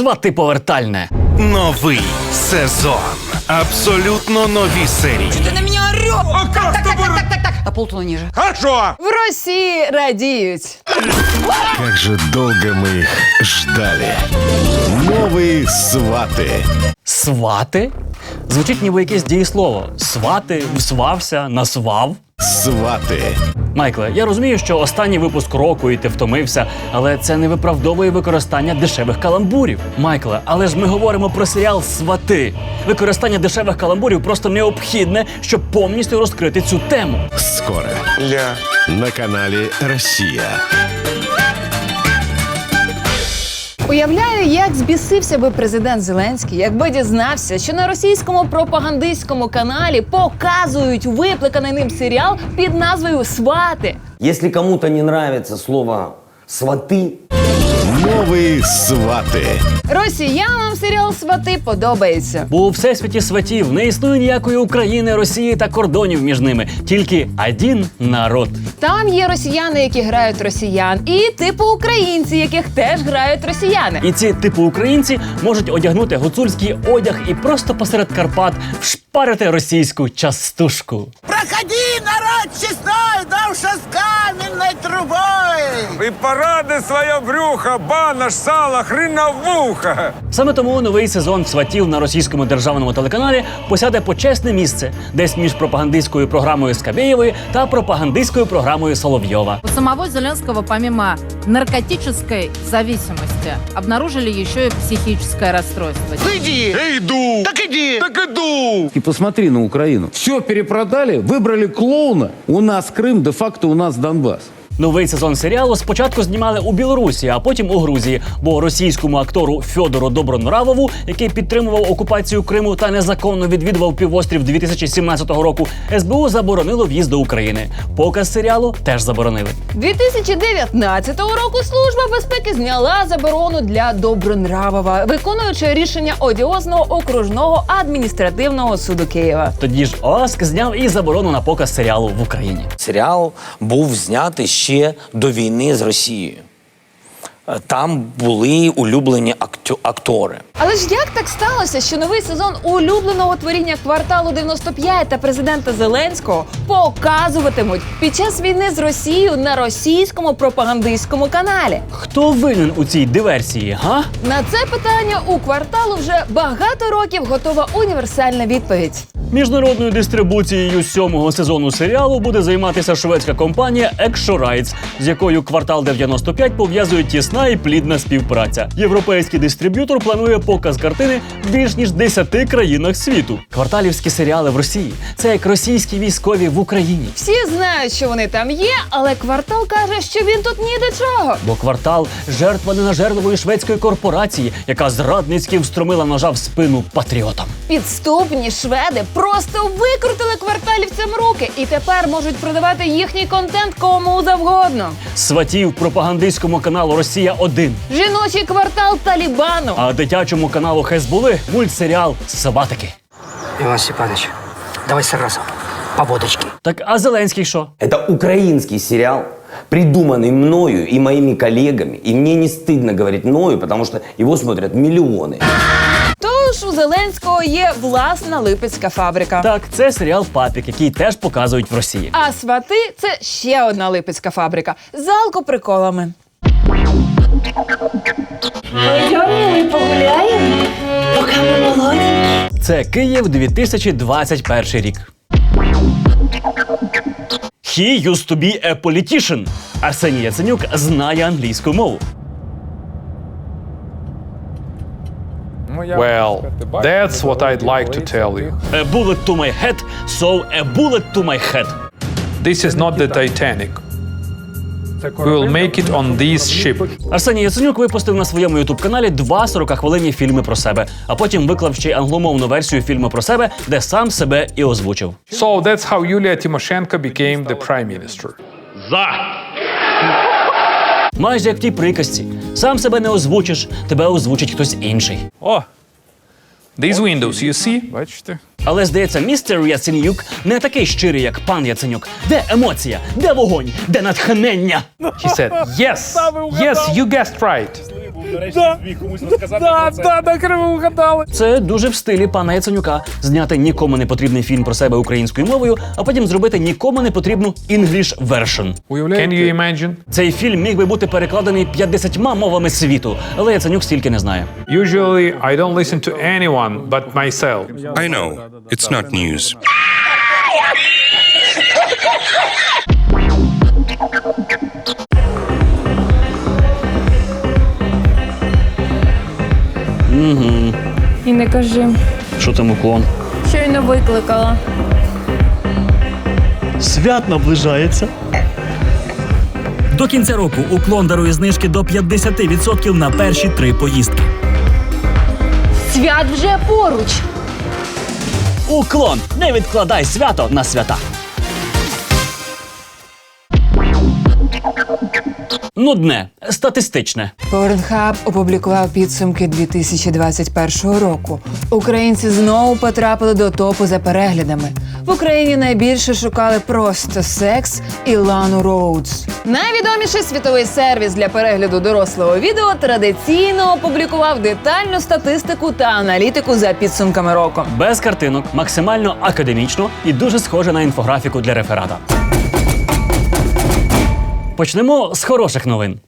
Свати повертальне. Новий сезон. Абсолютно нові серії. Ты на меня орёшь! Так, так, так, так, так, так, так. А полтона ниже. Хорошо! В Росії радіють. Как же долго мы их ждали. Новые сваты. Свати? Звучить ніби якесь дієслово. Свати, всвався, насвав. Сваты. Майкле, я розумію, що останній випуск року і ти втомився, але це не виправдовує використання дешевих каламбурів. Майкле, але ж ми говоримо про серіал Свати. Використання дешевих каламбурів просто необхідне, щоб повністю розкрити цю тему. Скоро. На каналі Россия. Уявляю, як збісився би президент Зеленський, якби дізнався, що на російському пропагандистському каналі показують викликаний ним серіал під назвою Свати. Если кому-то не нравится слово «сваты», Новые сваты. Росіянам серіал Свати подобається. Бо у всесвіті сватів не існує ніякої України, Росії та кордонів між ними, тільки один народ. Там є росіяни, які грають росіян, і типу українці, яких теж грають росіяни. І ці типу українці можуть одягнути гуцульський одяг і просто посеред Карпат вшпарити російську частушку. Проходи, народ честной, давша каменной трубой! И поради своє брюхо, банаш, сало, хреновуха. Саме тому новий сезон сватів на російському державному телеканалі посяде почесне місце, десь між пропагандистською програмою Скабєєвої та пропагандистською програмою Соловйова. У самого Зеленского помимо наркотической зависимости обнаружили еще и психическое расстройство. Иди! Иду. Так иди! Так иду. И посмотри на Украину. Все перепродали, выбрали клоуна. У нас Крым, де-факто у нас Донбасс. Новий сезон серіалу спочатку знімали у Білорусі, а потім у Грузії, бо російському актору Фьодору Добронравову, який підтримував окупацію Криму та незаконно відвідував півострів 2017 року, СБУ заборонило в'їзд до України. Показ серіалу теж заборонили. 2019 року Служба безпеки зняла заборону для Добронравова, виконуючи рішення одіозного окружного адміністративного суду Києва. Тоді ж ОАСК зняв і заборону на показ серіалу в Україні. серіал був знятий ще до війни з Росією. Е, Там були улюблені актори. Але ж як так сталося, що новий сезон улюбленого творіння кварталу 95 та президента Зеленського показуватимуть під час війни з Росією на російському пропагандистському каналі? Хто винен у цій диверсії? Га? На це питання у кварталу вже багато років готова універсальна відповідь. Міжнародною дистрибуцією сьомого сезону серіалу буде займатися шведська компанія Rights, з якою квартал 95 пов'язує тісна і плідна співпраця. Європейський дистриб'ютор планує показ картини в більш ніж 10 країнах світу. Кварталівські серіали в Росії це як російські військові в Україні. Всі знають, що вони там є, але квартал каже, що він тут ні до чого. Бо квартал жертва ненажерливої шведської корпорації, яка зрадницьки встромила ножа в спину патріотам. Підступні шведи просто викрутили кварталівцям руки і тепер можуть продавати їхній контент кому завгодно. Сватів пропагандистському каналу Росія 1 Жіночий квартал Талібану. а дитячому каналу Хезбули мультсеріал Сватики. Иван Степанович, давай сразу, по водочке. Так а Зеленський що? Это украинский сериал, придуманный мною и моими коллегами. И мне не стыдно говорить мною, потому что его смотрят миллионы. Тож у Зеленського є власна липецька фабрика. Так, це серіал Папік, який теж показують в Росії. А свати це ще одна липецька фабрика з алкоприколами. Це Київ 2021 рік. He used to be a politician. Арсеній Яценюк знає англійську мову. Well, that's what I'd like to tell you. A bullet to my head, so a bullet to my head. This is not the Titanic. We will make it on this ship. Арсеній Яценюк випустив на своєму ютуб-каналі два 40-хвилинні фільми про себе, а потім виклав ще й англомовну версію фільму про себе, де сам себе і озвучив. So that's how Yulia Tymoshenko became the prime minister. Майже як в тій приказці. Сам себе не озвучиш, тебе озвучить хтось інший. О, these windows, you see? Бачите? Але здається, містер Яценюк не такий щирий, як пан Яценюк. Де емоція? Де вогонь? Де натхнення? He said, yes, yes, you guessed right. Це дуже в стилі пана Яценюка зняти нікому не потрібний фільм про себе українською мовою, а потім зробити нікому не потрібну English version. Can you imagine? Цей фільм міг би бути перекладений 50 мовами світу, але Яценюк стільки не знає. Usually, I don't listen to anyone but myself. I know. It's not news. І не кажи. Що там уклон? Щойно викликала. Свят наближається. До кінця року уклон дарує знижки до 50% на перші три поїздки. Свят вже поруч. Уклон! Не відкладай свято на свята. Нудне, статистичне. Порнхаб опублікував підсумки 2021 року. Українці знову потрапили до топу за переглядами. В Україні найбільше шукали просто секс і Лану Роудс. Найвідоміший світовий сервіс для перегляду дорослого відео традиційно опублікував детальну статистику та аналітику за підсумками року. Без картинок, максимально академічно і дуже схоже на інфографіку для реферата. Почнемо з хороших новин.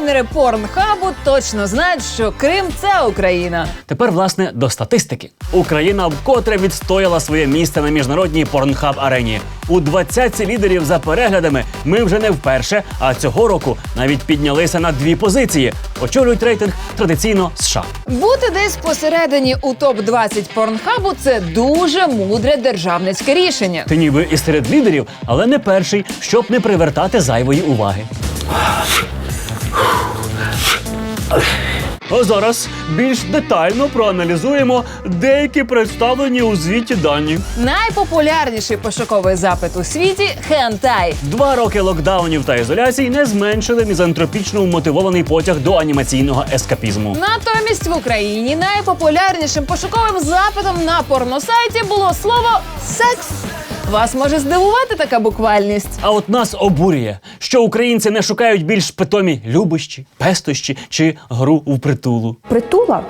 Дизайнери порнхабу точно знають, що Крим це Україна. Тепер, власне, до статистики. Україна вкотре відстояла своє місце на міжнародній порнхаб арені. У двадцятці лідерів за переглядами ми вже не вперше, а цього року навіть піднялися на дві позиції. Очолюють рейтинг традиційно США. Бути десь посередині у топ 20 порнхабу це дуже мудре державницьке рішення. Ти ніби і серед лідерів, але не перший, щоб не привертати зайвої уваги. А зараз більш детально проаналізуємо деякі представлені у звіті дані. Найпопулярніший пошуковий запит у світі хентай. Два роки локдаунів та ізоляцій не зменшили мізантропічно вмотивований потяг до анімаційного ескапізму. Натомість в Україні найпопулярнішим пошуковим запитом на порносайті було слово секс. Вас може здивувати така буквальність. А от нас обурює, що українці не шукають більш питомі любощі, пестощі чи гру в притулу. Притула,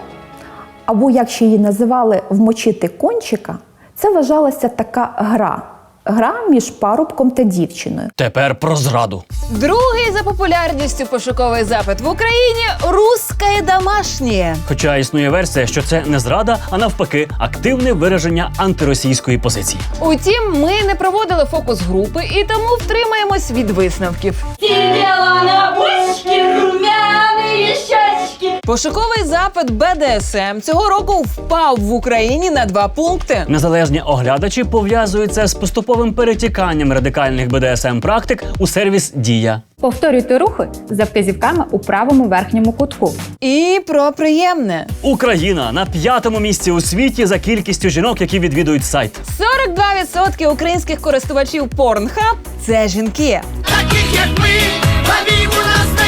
або як ще її називали вмочити кончика, це вважалася така гра. Гра між парубком та дівчиною. Тепер про зраду. Другий за популярністю пошуковий запит в Україні русське домашнє. Хоча існує версія, що це не зрада, а навпаки, активне вираження антиросійської позиції. Утім, ми не проводили фокус групи і тому втримаємось від висновків. Пошуковий запит БДСМ цього року впав в Україні на два пункти. Незалежні оглядачі пов'язуються з поступовим перетіканням радикальних БДСМ практик у сервіс Дія. Повторюйте рухи за вказівками у правому верхньому кутку. І про приємне. Україна на п'ятому місці у світі за кількістю жінок, які відвідують сайт. 42% українських користувачів Pornhub – це жінки. Таких як ми,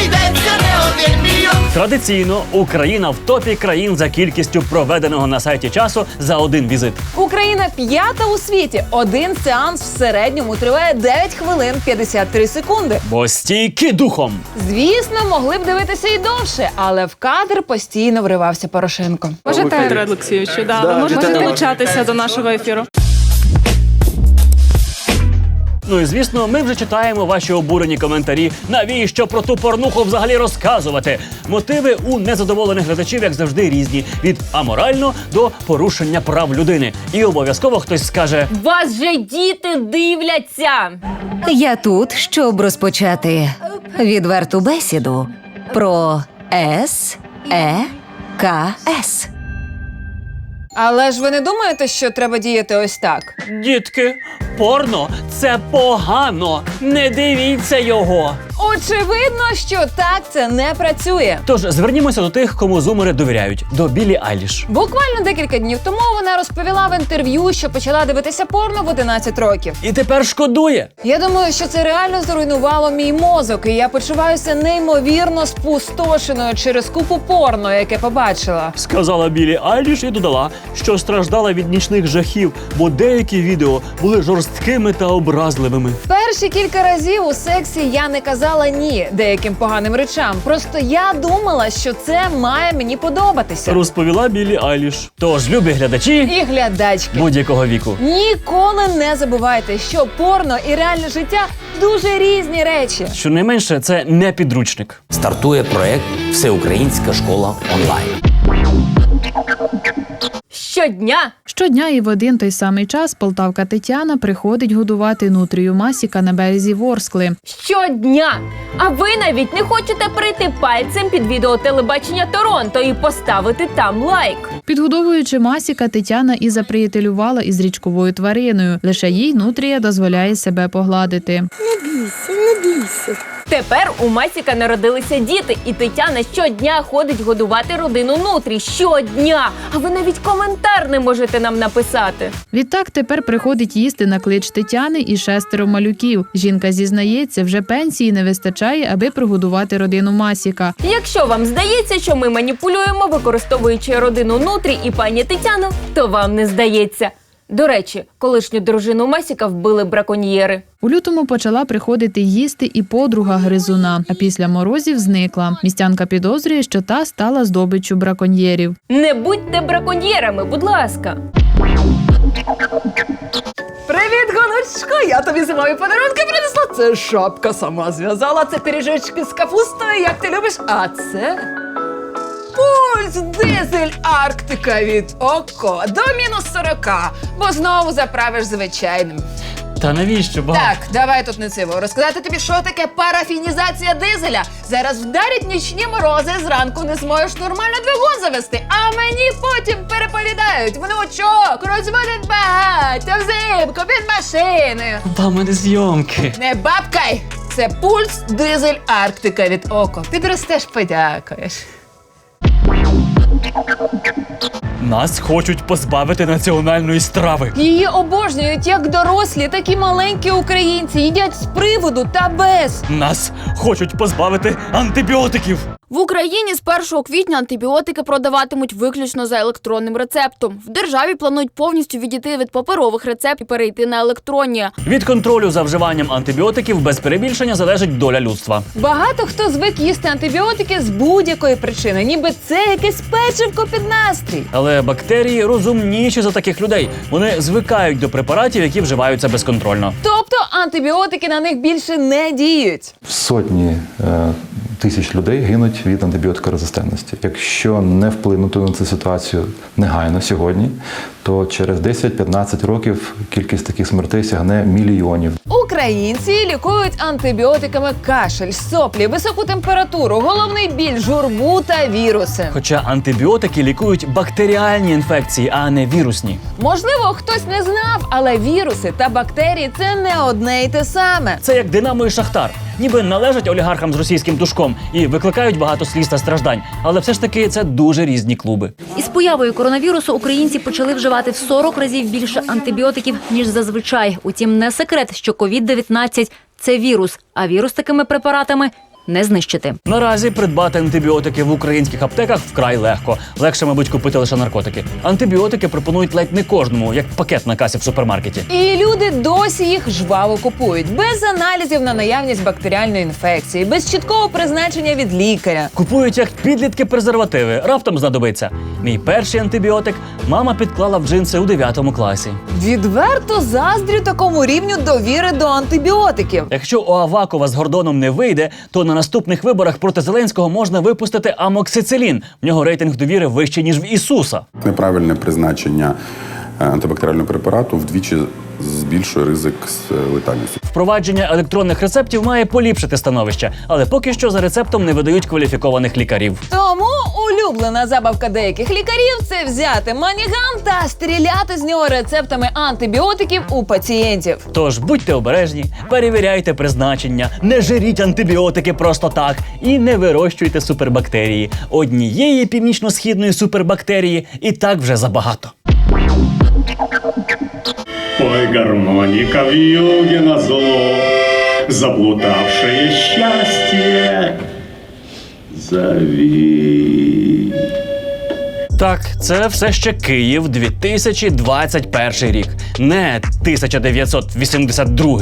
знайдеться не один мільйон. Традиційно Україна в топі країн за кількістю проведеного на сайті часу за один візит. Україна п'ята у світі. Один сеанс в середньому триває 9 хвилин 53 секунди. Бо стійки духом. Звісно, могли б дивитися і довше, але в кадр постійно вривався Порошенко. Можете, Олексійовичу, да, ви можете долучатися до нашого ефіру. Ну і звісно, ми вже читаємо ваші обурені коментарі. Навіщо про ту порнуху взагалі розказувати? Мотиви у незадоволених глядачів, як завжди, різні: від аморально до порушення прав людини. І обов'язково хтось скаже: Вас же діти дивляться. Я тут, щоб розпочати відверту бесіду про С, Е, К, С. Але ж ви не думаєте, що треба діяти ось так? Дітки, порно це погано. Не дивіться його. Очевидно, що так це не працює. Тож звернімося до тих, кому зумери довіряють, до Білі Айліш. Буквально декілька днів тому вона розповіла в інтерв'ю, що почала дивитися порно в 11 років. І тепер шкодує. Я думаю, що це реально зруйнувало мій мозок, і я почуваюся неймовірно спустошеною через купу порно, яке побачила. Сказала Білі Айліш і додала, що страждала від нічних жахів, бо деякі відео були жорсткими та образливими. Перші кілька разів у сексі я не казала сказала ні деяким поганим речам. Просто я думала, що це має мені подобатися. Розповіла Білі Айліш. Тож, любі глядачі І глядачки. будь-якого віку. Ніколи не забувайте, що порно і реальне життя дуже різні речі. Щонайменше, це не підручник. Стартує проект Всеукраїнська школа онлайн. Щодня Щодня і в один той самий час полтавка Тетяна приходить годувати нутрію масіка на березі Ворскли. Щодня. А ви навіть не хочете прийти пальцем під відео телебачення Торонто і поставити там лайк. Підгодовуючи масіка, Тетяна і заприятелювала із річковою твариною. Лише їй нутрія дозволяє себе погладити. Тепер у Масіка народилися діти, і Тетяна щодня ходить годувати родину нутрі. Щодня. А ви навіть коментар не можете нам написати. Відтак тепер приходить їсти на клич Тетяни і шестеро малюків. Жінка зізнається, вже пенсії не вистачає, аби прогодувати родину масіка. Якщо вам здається, що ми маніпулюємо, використовуючи родину нутрі і пані Тетяну, то вам не здається. До речі, колишню дружину Масіка вбили браконьєри. У лютому почала приходити їсти і подруга гризуна, а після морозів зникла. Містянка підозрює, що та стала здобиччю браконьєрів. Не будьте браконьєрами, будь ласка. Привіт, гоночко! Я тобі зимові подарунки принесла. Це шапка сама зв'язала, це пиріжечки з капустою, як ти любиш. А це пульс дизель Арктика від Око до мінус 40, бо знову заправиш звичайним. Та навіщо? Ба? Так, давай тут не циво. Розказати тобі, що таке парафінізація дизеля. Зараз вдарять нічні морози, зранку не зможеш нормально двигун завести. А мені потім переповідають. Внучок, розводить багаття взимку під машиною. Ба, мене зйомки. Не бабкай! Це пульс дизель Арктика від Око. Підростеш, подякуєш. Нас хочуть позбавити національної страви. Її обожнюють як дорослі, так і маленькі українці. Їдять з приводу та без. Нас хочуть позбавити антибіотиків. В Україні з 1 квітня антибіотики продаватимуть виключно за електронним рецептом. В державі планують повністю відійти від паперових рецептів і перейти на електронні. Від контролю за вживанням антибіотиків без перебільшення залежить доля людства. Багато хто звик їсти антибіотики з будь-якої причини, ніби це якесь печивко під настрій. Але бактерії розумніші за таких людей. Вони звикають до препаратів, які вживаються безконтрольно. Тобто антибіотики на них більше не діють. Сотні е, тисяч людей гинуть від антибіотикорезистентності. Якщо не вплинути на цю ситуацію негайно сьогодні, то через 10-15 років кількість таких смертей сягне мільйонів. Українці лікують антибіотиками кашель, соплі, високу температуру, головний біль, журбу та віруси. Хоча антибіотики лікують бактеріальні інфекції, а не вірусні. Можливо, хтось не знав, але віруси та бактерії це не одне й те саме. Це як Динамо і Шахтар. Ніби належать олігархам з російським душком і викликають багато сліз та страждань. Але все ж таки це дуже різні клуби. Із появою коронавірусу українці почали вживати в 40 разів більше антибіотиків ніж зазвичай. Утім, не секрет, що COVID-19 – це вірус, а вірус такими препаратами не знищити. Наразі придбати антибіотики в українських аптеках вкрай легко. Легше, мабуть, купити лише наркотики. Антибіотики пропонують ледь не кожному, як пакет на касі в супермаркеті. І люди досі їх жваво купують без аналізів на наявність бактеріальної інфекції, без чіткого призначення від лікаря. Купують як підлітки презервативи. Раптом знадобиться. Мій перший антибіотик мама підклала в джинси у 9 класі. Відверто заздрю такому рівню довіри до антибіотиків. Якщо у Авакова з Гордоном не вийде, то на наступних виборах проти Зеленського можна випустити амоксицилін. В нього рейтинг довіри вищий ніж в Ісуса. Неправильне призначення антибактеріального препарату вдвічі збільшує ризик з е, летальністю. Впровадження електронних рецептів має поліпшити становище, але поки що за рецептом не видають кваліфікованих лікарів. Тому улюблена забавка деяких лікарів це взяти маніган та стріляти з нього рецептами антибіотиків у пацієнтів. Тож будьте обережні, перевіряйте призначення, не жиріть антибіотики просто так і не вирощуйте супербактерії. Однієї північно-східної супербактерії і так вже забагато. Ой, гармоника в юге на зло, заблудавшее счастье, зови. Так, це все ще Київ 2021 рік, не 1982.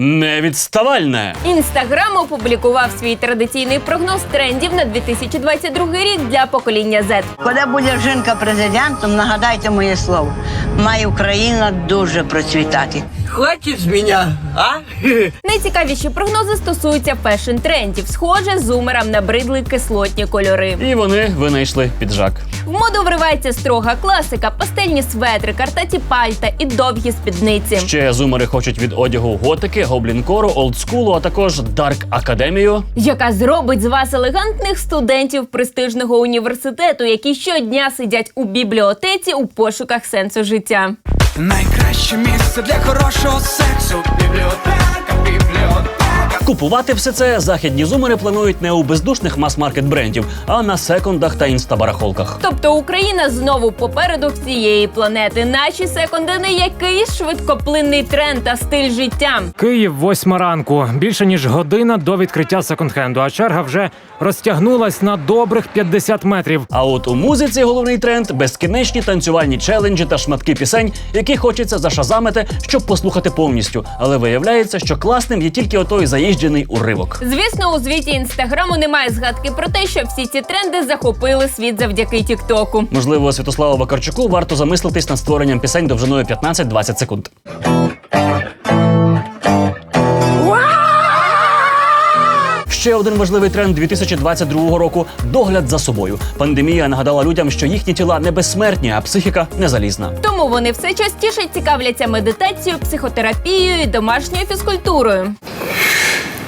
Невідставальне. Інстаграм опублікував свій традиційний прогноз трендів на 2022 рік для покоління Z. Коли буде жінка президентом, нагадайте моє слово. Має Україна дуже процвітати. Хватит з мене, а? Найцікавіші прогнози стосуються фешн-трендів. Схоже, зумерам набридли кислотні кольори. І вони винайшли піджак. В моду вривається строга класика, пастельні светри, картаті пальта і довгі спідниці. Ще зумери хочуть від одягу готики, гоблінкору, олдскулу, а також дарк академію. яка зробить з вас елегантних студентів престижного університету, які щодня сидять у бібліотеці у пошуках сенсу життя. Найкраще місце для хорошого сексу. Бібліотека, бібліотека. Купувати все це західні зумери планують не у бездушних мас-маркет брендів, а на секондах та інстабарахолках. Тобто Україна знову попереду всієї планети. Наші секунди не якийсь швидкоплинний тренд та стиль життя. Київ, восьма ранку. Більше ніж година до відкриття секонд-хенду, а черга вже розтягнулась на добрих 50 метрів. А от у музиці головний тренд безкінечні танцювальні челенджі та шматки пісень, які хочеться зашазамити, щоб послухати повністю. Але виявляється, що класним є тільки отой заїжджений уривок. Звісно, у звіті інстаграму немає згадки про те, що всі ці тренди захопили світ завдяки Тіктоку. Можливо, Святославу Вакарчуку варто замислитись над створенням пісень довжиною 15-20 секунд. Ще один важливий тренд 2022 року догляд за собою. Пандемія нагадала людям, що їхні тіла не безсмертні, а психіка не залізна. Тому вони все частіше цікавляться медитацією, психотерапією і домашньою фізкультурою.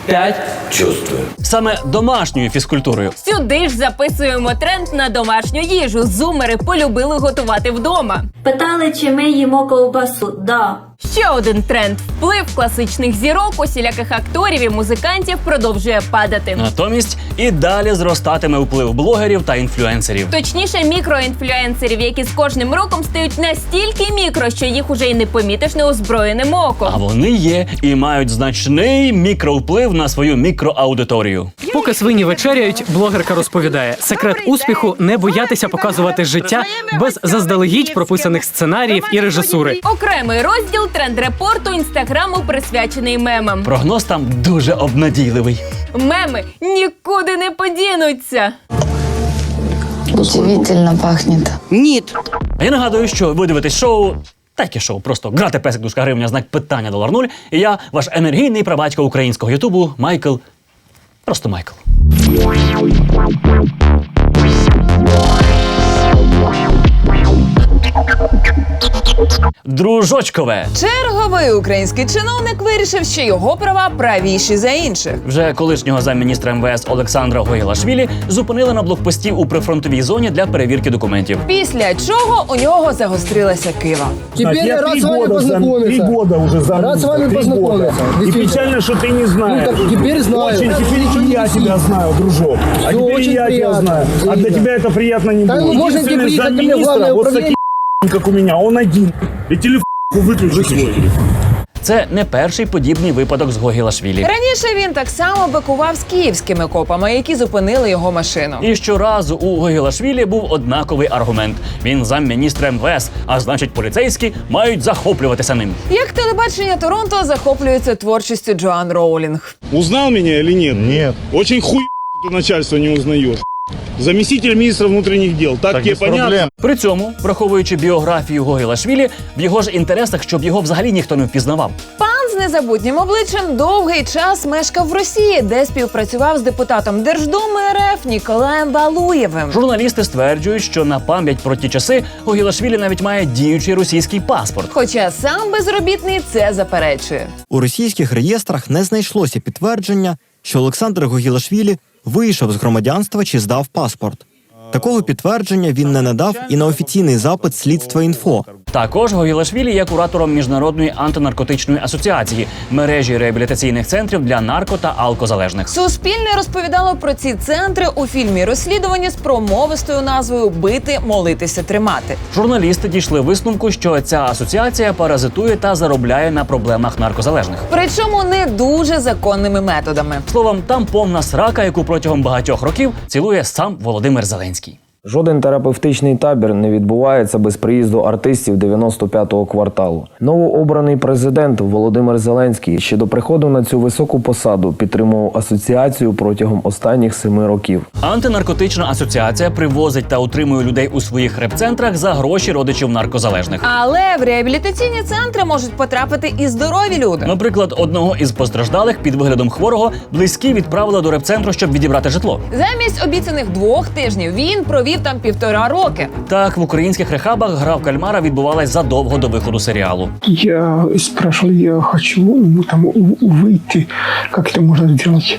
Пять. Чувствую. Саме домашньою фізкультурою. Сюди ж записуємо тренд на домашню їжу. Зумери полюбили готувати вдома. Питали, чи ми їмо ковбасу. Да. Ще один тренд вплив класичних зірок, усіляких акторів і музикантів продовжує падати. Натомість і далі зростатиме вплив блогерів та інфлюенсерів. Точніше, мікроінфлюенсерів, які з кожним роком стають настільки мікро, що їх уже й не помітиш неозброєним оком. А вони є і мають значний мікровплив на свою мікроаудиторію. Поки свині вечеряють, блогерка розповідає: секрет успіху не боятися показувати життя без заздалегідь прописаних сценаріїв і режисури. Окремий розділ тренд-репорту інстаграму присвячений мемам. Прогноз там дуже обнадійливий. Меми нікуди не подінуться. Удивительно пахнет. Ніт. А я нагадую, що ви дивитесь шоу. Таке шоу, просто грати песик дужка гривня, знак питання долар нуль. І я, ваш енергійний прабатько українського Ютубу, Майкл. Просто Майкл. Дружочкове. Черговий український чиновник вирішив, що його права правіші за інших. Вже колишнього замміністра МВС Олександра Гойгелашвілі зупинили на блокпості у прифронтовій зоні для перевірки документів. Після чого у нього загострилася кива. Теперь я рад вами познакомиться. Три года уже за Рад вами познакомиться. И печально, что ты не знаешь. Ну, так теперь знаю. Очень, теперь и я тебя знаю, дружок. А теперь и я тебя знаю. А для тебя это приятно не будет. Тебе приехать ко мне в таким как у меня, он один. И телефон выключи свой. Це не перший подібний випадок з Гогілашвілі. Раніше він так само бикував з київськими копами, які зупинили його машину. І щоразу у Гогілашвілі був однаковий аргумент. Він замміністра МВС, а значить, поліцейські мають захоплюватися ним. Як телебачення Торонто захоплюється творчістю Джоан Роулінг. Узнал меня или нет? Нет. Очень хуй ты начальство не узнаешь. Заместитель министра внутренних дел. Так, тебе понятно? При цьому, враховуючи біографію Гогілашвілі, в його ж інтересах, щоб його взагалі ніхто не впізнавав. Пан з незабутнім обличчям довгий час мешкав в Росії, де співпрацював з депутатом Держдуми РФ Ніколаєм Валуєвим. Журналісти стверджують, що на пам'ять про ті часи Гогілашвілі навіть має діючий російський паспорт. Хоча сам безробітний це заперечує. У російських реєстрах не знайшлося підтвердження, що Олександр Гогілашвілі вийшов з громадянства чи здав паспорт. Такого підтвердження він не надав і на офіційний запит слідства інфо. Також Гогілашвілі є куратором міжнародної антинаркотичної асоціації мережі реабілітаційних центрів для нарко та алкозалежних. Суспільне розповідало про ці центри у фільмі розслідування з промовистою назвою Бити, молитися, тримати. Журналісти дійшли висновку, що ця асоціація паразитує та заробляє на проблемах наркозалежних. Причому не дуже законними методами. Словом, там повна срака, яку протягом багатьох років цілує сам Володимир Зеленський. Жоден терапевтичний табір не відбувається без приїзду артистів 95-го кварталу. Новообраний президент Володимир Зеленський ще до приходу на цю високу посаду підтримував асоціацію протягом останніх семи років. Антинаркотична асоціація привозить та утримує людей у своїх репцентрах за гроші родичів наркозалежних. Але в реабілітаційні центри можуть потрапити і здорові люди. Наприклад, одного із постраждалих під виглядом хворого близькі відправили до репцентру, щоб відібрати житло. Замість обіцяних двох тижнів він провів там півтора роки. Так, в українських рехабах гра в кальмара відбувалась задовго до виходу серіалу. Я спрашивал, я хочу ну, там у- выйти, как это можно сделать,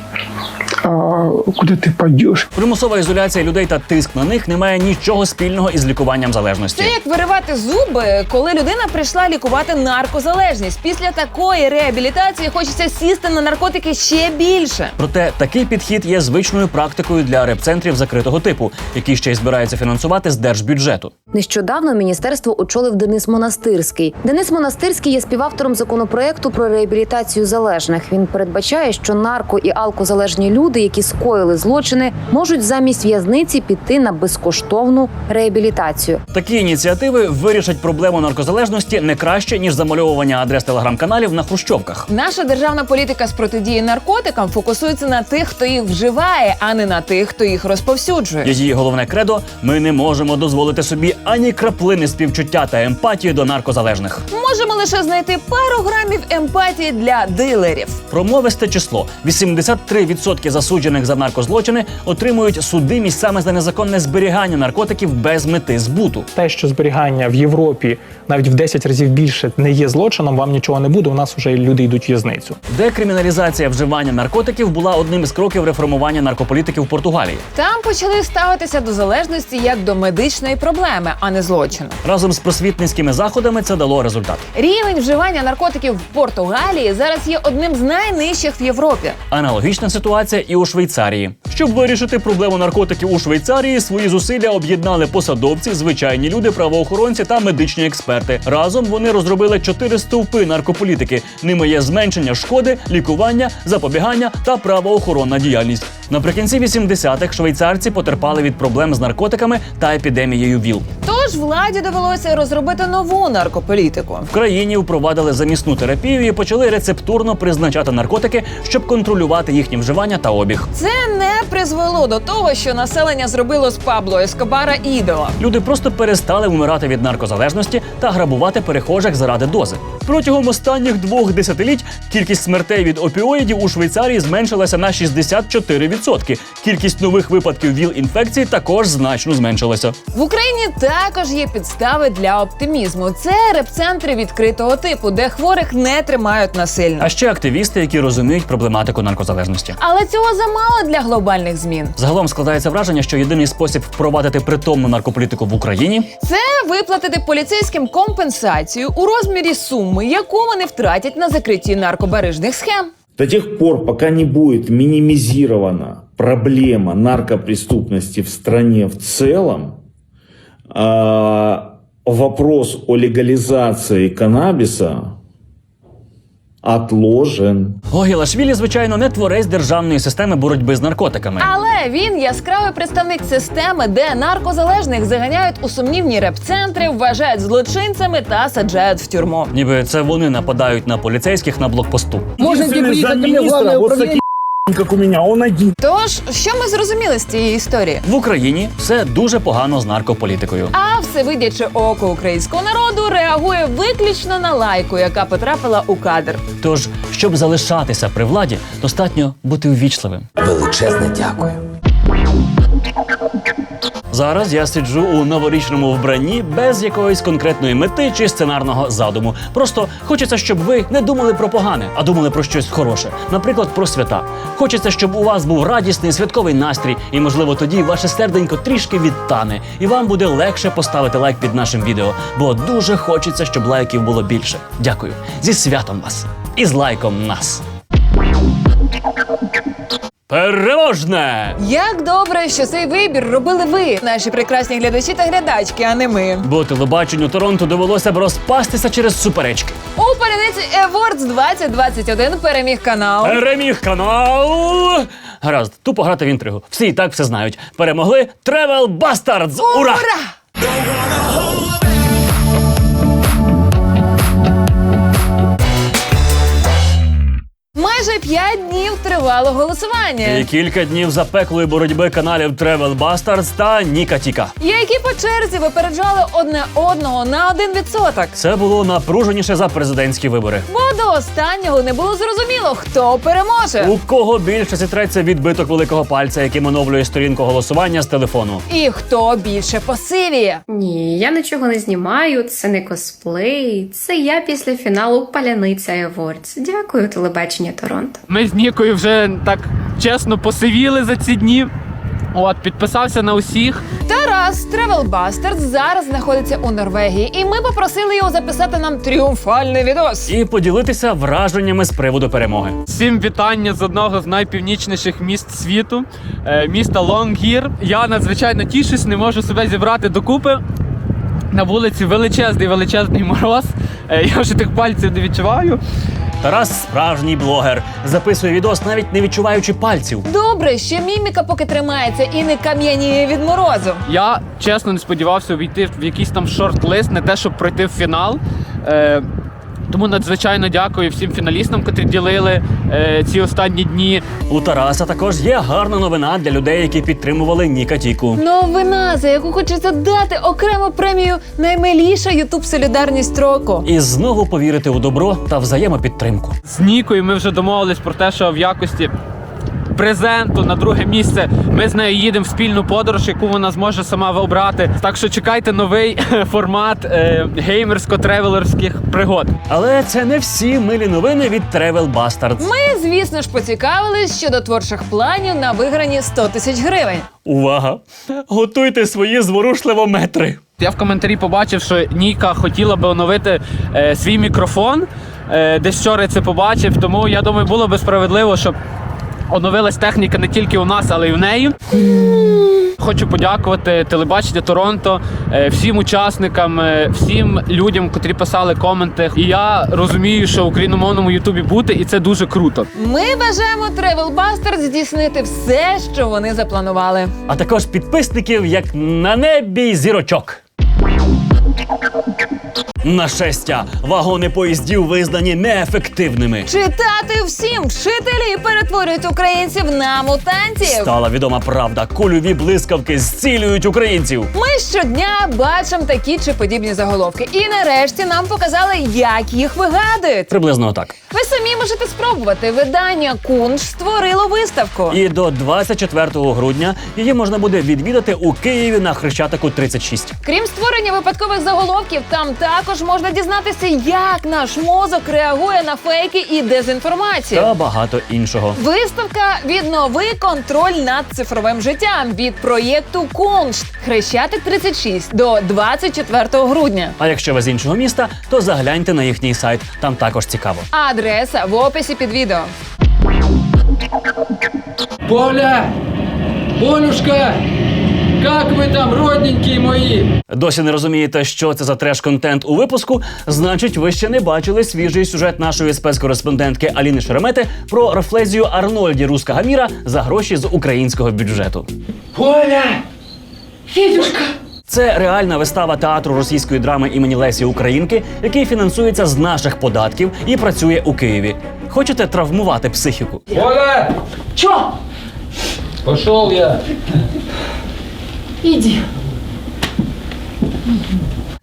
а куда ты пойдешь? Примусова ізоляція людей та тиск на них не має нічого спільного із лікуванням залежності. Це як виривати зуби, коли людина прийшла лікувати наркозалежність. Після такої реабілітації хочеться сісти на наркотики ще більше. Проте такий підхід є звичною практикою для репцентрів закритого типу, які ще й збираються фінансувати з держбюджету. Нещодавно міністерство очолив Денис Монастирський. Денис Монастирський є співавтором законопроекту про реабілітацію залежних. Він передбачає, що нарко і алкозалежні люди, які скоїли злочини, можуть замість в'язниці піти на безкоштовну реабілітацію. Такі ініціативи вирішать проблему наркозалежності не краще ніж замальовування адрес телеграм-каналів на хрущовках. Наша державна політика з протидії наркотикам фокусується на тих, хто їх вживає, а не на тих, хто їх розповсюджує. Її головне кредо: ми не можемо дозволити собі ані краплини співчуття та емпатії до наркозалежних. Можемо лише знайти пару грамів емпатії для дилерів. Промовисте число: 83% засуджених за наркозлочини отримують судимість саме за незаконне зберігання наркотиків без мети збуту. Те, що зберігання в Європі навіть в 10 разів більше не є злочином, вам нічого не буде. У нас вже люди йдуть в в'язницю. Декриміналізація вживання наркотиків була одним із кроків реформування наркополітики в Португалії. Там почали ставитися до залежності як до медичної проблеми, а не злочину. Разом з просвітницькими заходами це дало результат. Рівень вживання наркотиків в Португалії зараз є одним з найнижчих в Європі. Аналогічна ситуація і у Швейцарії. Щоб вирішити проблему наркотиків у Швейцарії, свої зусилля об'єднали посадовці, звичайні люди, правоохоронці та медичні експерти. Разом вони розробили чотири стовпи наркополітики. Ними є зменшення шкоди, лікування, запобігання та правоохоронна діяльність. Наприкінці 80-х швейцарці потерпали від проблем з наркотиками та епідемією ВІЛ. Тож владі довелося розробити нову наркополітику. В країні впровадили замісну терапію і почали рецептурно призначати наркотики, щоб контролювати їхнє вживання та обіг. Це не призвело до того, що населення зробило з Пабло Ескобара ідола. Люди просто перестали вмирати від наркозалежності та грабувати перехожих заради дози. Протягом останніх двох десятиліть кількість смертей від опіоїдів у Швейцарії зменшилася на 64%. Кількість нових випадків ВІЛ-інфекції також значно зменшилася. В Україні також є підстави для оптимізму. Це репцентри відкритого типу, де хворих не тримають насильно. А ще активісти, які розуміють проблематику наркозалежності. Але цього замало для глобальних змін. Загалом складається враження, що єдиний спосіб впровадити притомну наркополітику в Україні Це виплатити поліцейським компенсацію у розмірі суми, яку вони втратять на закритті наркобарижних схем. До тех пор, пока не будет минимизирована проблема наркопреступности в стране в целом, а, вопрос о легализации каннабиса отложен. Гогілашвілі, звичайно, не творець державної системи боротьби з наркотиками. Але він яскравий представник системи, де наркозалежних заганяють у сумнівні реп-центри, вважають злочинцями та саджають в тюрму. Ніби це вони нападають на поліцейських на блокпосту. Единственный замминистра вот с таким как у меня, он один. Тож, що ми зрозуміли з цієї історії? В Україні все дуже погано з наркополітикою. А всевидяче око українського народу реагує виключно на лайку, яка потрапила у кадр. Тож, щоб залишатися при владі, достатньо бути ввічливим. Величезне дякую. Зараз я сиджу у новорічному вбранні без якоїсь конкретної мети чи сценарного задуму. Просто хочеться, щоб ви не думали про погане, а думали про щось хороше. Наприклад, про свята. Хочеться, щоб у вас був радісний святковий настрій, і можливо тоді ваше серденько трішки відтане, і вам буде легше поставити лайк під нашим відео, бо дуже хочеться, щоб лайків було більше. Дякую зі святом вас і з лайком нас. Переможне! Як добре, що цей вибір робили ви, наші прекрасні глядачі та глядачки, а не ми. Бо телебаченню Торонто довелося б розпастися через суперечки. У передачі Awards 2021 переміг канал. Переміг канал Гаразд, тупо грати в інтригу. Всі і так все знають. Перемогли Travel Bastards! Ура! Майже п'ять днів тривало голосування. І кілька днів запеклої боротьби каналів Travel Bastards та Ніка Тіка. Які по черзі випереджали одне одного на один відсоток. Це було напруженіше за президентські вибори. Бо до останнього не було зрозуміло, хто переможе. У кого більше зітреться відбиток великого пальця, яким оновлює сторінку голосування з телефону. І хто більше посивіє. Ні, я нічого не знімаю, це не косплей. Це я після фіналу Паляниця Awards. Дякую, телебачення Торонто. Ми з Нікою вже так чесно посивіли за ці дні. От, підписався на усіх. Тарас Travel Bastards зараз знаходиться у Норвегії, і ми попросили його записати нам тріумфальний відос. І поділитися враженнями з приводу перемоги. Всім вітання з одного з найпівнічніших міст світу, е, міста Лонгір. Я надзвичайно тішусь, не можу себе зібрати докупи. На вулиці величезний величезний мороз. Е, Я вже тих пальців не відчуваю. Тарас справжній блогер. Записує відос, навіть не відчуваючи пальців. Добре, ще міміка поки тримається і не кам'яніє від морозу. Я чесно не сподівався увійти в якийсь там шорт-лист, не те, щоб пройти в фінал. Е, тому надзвичайно дякую всім фіналістам, котрі ділили е, ці останні дні. У Тараса також є гарна новина для людей, які підтримували Ніка Тіку. Новина, за яку хочеться дати окрему премію наймиліша Ютуб Солідарність року. І знову повірити у добро та взаємопідтримку. З Нікою ми вже домовились про те, що в якості презенту на друге місце ми з нею їдемо в спільну подорож, яку вона зможе сама обрати. Так що чекайте новий формат е, геймерсько-тревелерських пригод. Але це не всі милі новини від Travel Bastards. Ми, звісно ж, поцікавились щодо творчих планів на виграні 100 тисяч гривень. Увага! Готуйте свої зворушливометри. Я в коментарі побачив, що Ніка хотіла би оновити е, свій мікрофон. Е, десь вчора це побачив, тому я думаю, було би справедливо, щоб оновилась техніка не тільки у нас, але й в неї. Хочу подякувати телебаченню Торонто, е, всім учасникам, е, всім людям, котрі писали коменти. І я розумію, що в україномовному Ютубі бути, і це дуже круто. Ми бажаємо Travel Bastards здійснити все, що вони запланували. А також підписників, як на небі зірочок. Нашестя, вагони поїздів визнані неефективними. Читати всім вчителі перетворюють українців на мутантів. Стала відома правда, кульові блискавки зцілюють українців. Ми щодня бачимо такі чи подібні заголовки. І нарешті нам показали, як їх вигадують. Приблизно отак. Ви самі можете спробувати. Видання Кунш створило виставку. І до 24 грудня її можна буде відвідати у Києві на Хрещатику 36. Крім створення випадкових заголовків, там також можна дізнатися, як наш мозок реагує на фейки і дезінформацію. Та багато іншого. Виставка Віднови контроль над цифровим життям від проєкту Куншт Хрещатик 36 до 24 грудня. А якщо ви з іншого міста, то загляньте на їхній сайт. Там також цікаво. Адреса в описі під відео. Поля! Полюшка! Як ви там, родненькі мої? Досі не розумієте, що це за треш-контент у випуску? Значить, ви ще не бачили свіжий сюжет нашої спецкореспондентки Аліни Шеремети про рефлезію Арнольді Руска Гаміра за гроші з українського бюджету. Поля! Федюшка! Це реальна вистава театру російської драми імені Лесі Українки, який фінансується з наших податків і працює у Києві. Хочете травмувати психіку? Поля! Чо? Пошел я! Іди.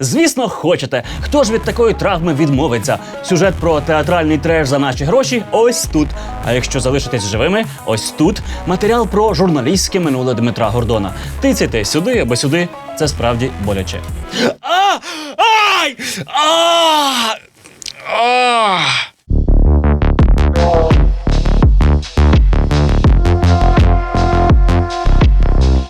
Звісно, хочете. Хто ж від такої травми відмовиться? Сюжет про театральний треш за наші гроші ось тут. А якщо залишитесь живими, ось тут матеріал про журналістське минуле Дмитра Гордона. Тицяйте сюди або сюди. Це справді боляче. А! Ай! А! А!